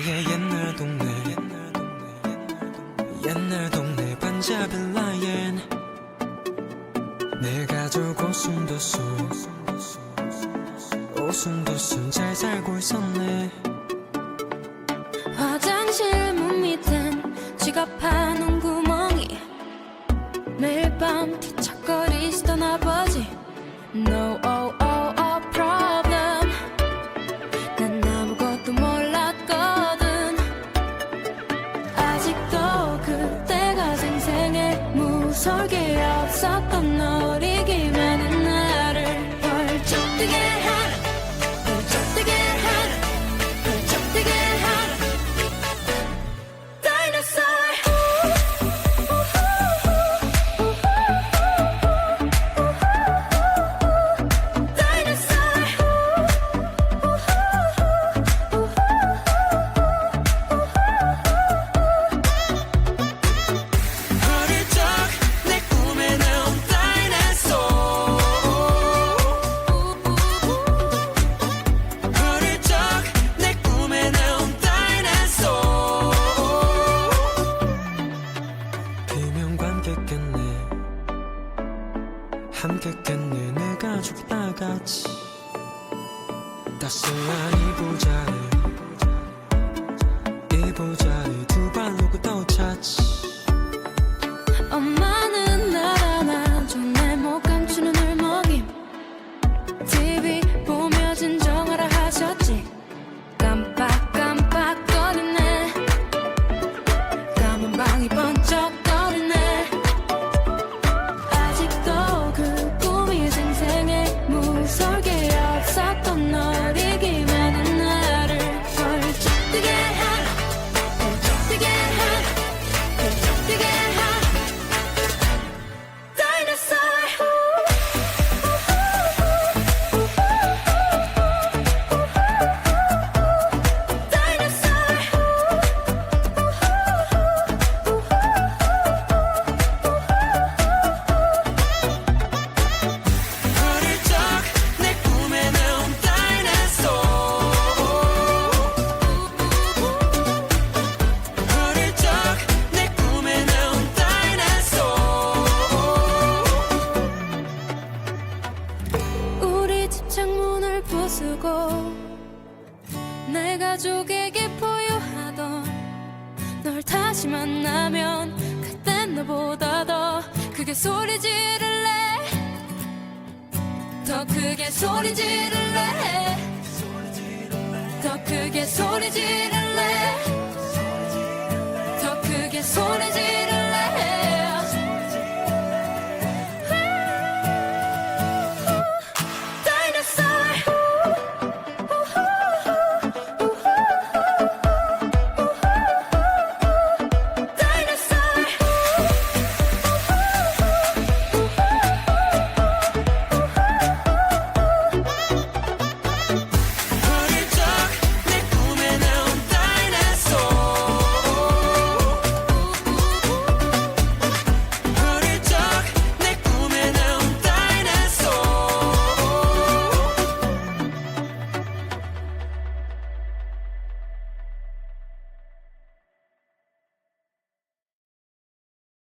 나의 옛날 동네. 옛날 동네 반자빌라엔 내 가족 오순도순 오순도순 잘 살고 있었네. 화장실 문 밑엔 지갑하는 구멍이 매일 밤 뒤척거리시던 아버지. No 게 없었던 많은 나를 펄쩍 뛰게 하 함께 깼네. 내 가족이 다 같이. 따스한 이부자리 이부자리 부수고 내 가족에게 포효하던 널 다시 만나면 그땐 너보다 더 크게 소리 지를래? 더 크게 소리 지를래